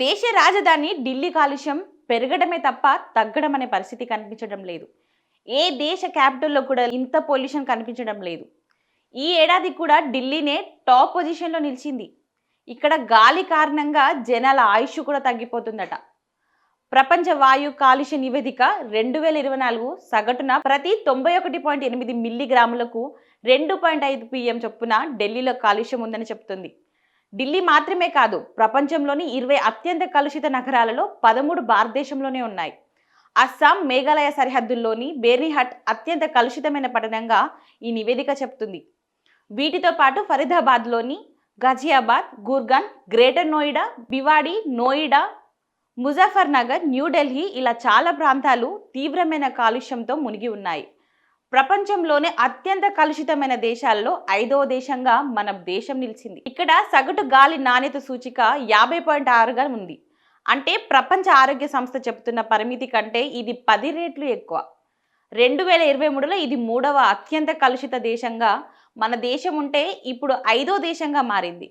దేశ రాజధాని ఢిల్లీ కాలుష్యం పెరగడమే తప్ప తగ్గడం అనే పరిస్థితి కనిపించడం లేదు. ఏ దేశ క్యాపిటల్లో కూడా ఇంత పొల్యూషన్ కనిపించడం లేదు. ఈ ఏడాది కూడా ఢిల్లీనే టాప్ పొజిషన్లో నిలిచింది. ఇక్కడ గాలి కారణంగా జనాల ఆయుష్ కూడా తగ్గిపోతుందట. ప్రపంచ వాయు కాలుష్య నివేదిక రెండు వేల ఇరవై నాలుగు సగటున ప్రతి తొంభై ఒకటి పాయింట్ ఎనిమిది మిల్లీగ్రాములకు రెండు పాయింట్ ఐదు పిఎం చొప్పున ఢిల్లీలో కాలుష్యం ఉందని చెప్తుంది. ఢిల్లీ మాత్రమే కాదు ప్రపంచంలోని ఇరవై అత్యంత కలుషిత నగరాలలో పదమూడు భారతదేశంలోనే ఉన్నాయి. అస్సాం మేఘాలయ సరిహద్దుల్లోని బేర్నిహట్ అత్యంత కలుషితమైన పట్టణంగా ఈ నివేదిక చెప్తుంది. వీటితో పాటు ఫరీదాబాద్లోని ఘజియాబాద్ గుర్గాన్ గ్రేటర్ నోయిడా బివాడి నోయిడా ముజఫర్నగర్ న్యూఢిల్లీ ఇలా చాలా ప్రాంతాలు తీవ్రమైన కాలుష్యంతో మునిగి ఉన్నాయి. ప్రపంచంలోనే అత్యంత కలుషితమైన దేశాల్లో ఐదవ దేశంగా మన దేశం నిలిచింది. ఇక్కడ సగటు గాలి నాణ్యత సూచిక యాభై పాయింట్ ఆరుగా ఉంది. అంటే ప్రపంచ ఆరోగ్య సంస్థ చెబుతున్న పరిమితి కంటే ఇది పది రెట్లు ఎక్కువ. రెండు వేల ఇరవై మూడులో ఇది మూడవ అత్యంత కలుషిత దేశంగా మన దేశం ఉంటే ఇప్పుడు ఐదో దేశంగా మారింది.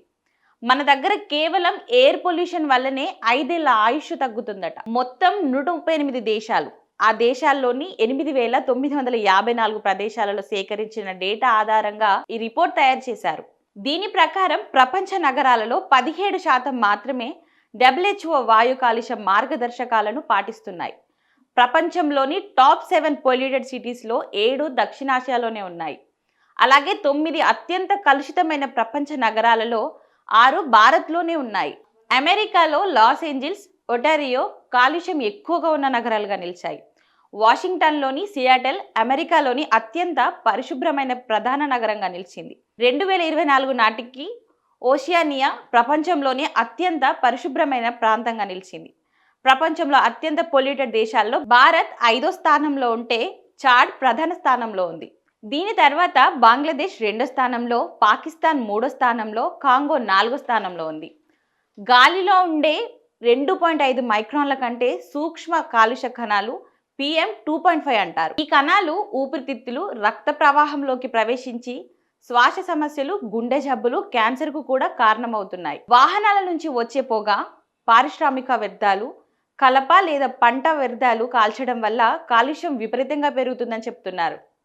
మన దగ్గర కేవలం ఎయిర్ పొల్యూషన్ వల్లనే ఐదేళ్ళ ఆయుష్ తగ్గుతుందట. మొత్తం నూట ముప్పై ఎనిమిది దేశాలు. ఆ దేశాల్లోని ఎనిమిది వేల తొమ్మిది వందల యాభై నాలుగు ప్రదేశాలలో సేకరించిన డేటా ఆధారంగా ఈ రిపోర్ట్ తయారు చేశారు. దీని ప్రకారం ప్రపంచ నగరాలలో పదిహేడు శాతం మాత్రమే డబ్ల్యూహెచ్ఓ వాయు కాలుష్య మార్గదర్శకాలను పాటిస్తున్నాయి. ప్రపంచంలోని టాప్ సెవెన్ పొల్యూటెడ్ సిటీస్లో ఏడు దక్షిణాసియాలోనే ఉన్నాయి. అలాగే తొమ్మిది అత్యంత కలుషితమైన ప్రపంచ నగరాలలో ఆరు భారత్లోనే ఉన్నాయి. అమెరికాలో లాస్ ఏంజిల్స్ ఒటారియో కాలుష్యం ఎక్కువగా ఉన్న నగరాలుగా నిలిచాయి. వాషింగ్టన్లోని సియాటెల్ అమెరికాలోని అత్యంత పరిశుభ్రమైన ప్రధాన నగరంగా నిలిచింది. రెండు వేల ఇరవై నాలుగు నాటికి ఓషియానియా ప్రపంచంలోనే అత్యంత పరిశుభ్రమైన ప్రాంతంగా నిలిచింది. ప్రపంచంలో అత్యంత పొల్యూటెడ్ దేశాల్లో భారత్ ఐదో స్థానంలో ఉంటే చాడ్ ప్రధాన స్థానంలో ఉంది. దీని తర్వాత బంగ్లాదేశ్ రెండో స్థానంలో పాకిస్తాన్ మూడో స్థానంలో కాంగో నాలుగో స్థానంలో ఉంది. గాలిలో ఉండే రెండు పాయింట్ ఐదు మైక్రాన్ల కంటే సూక్ష్మ కాలుష్య కణాలు పిఎం టూ పాయింట్ ఫైవ్ అంటారు. ఈ కణాలు ఊపిరితిత్తులు రక్త ప్రవాహంలోకి ప్రవేశించి శ్వాస సమస్యలు గుండె జబ్బులు క్యాన్సర్కు కూడా కారణమవుతున్నాయి. వాహనాల నుంచి వచ్చే పొగ పారిశ్రామిక వ్యర్థాలు కలప లేదా పంట వ్యర్థాలు కాల్చడం వల్ల కాలుష్యం విపరీతంగా పెరుగుతుందని చెప్తున్నారు.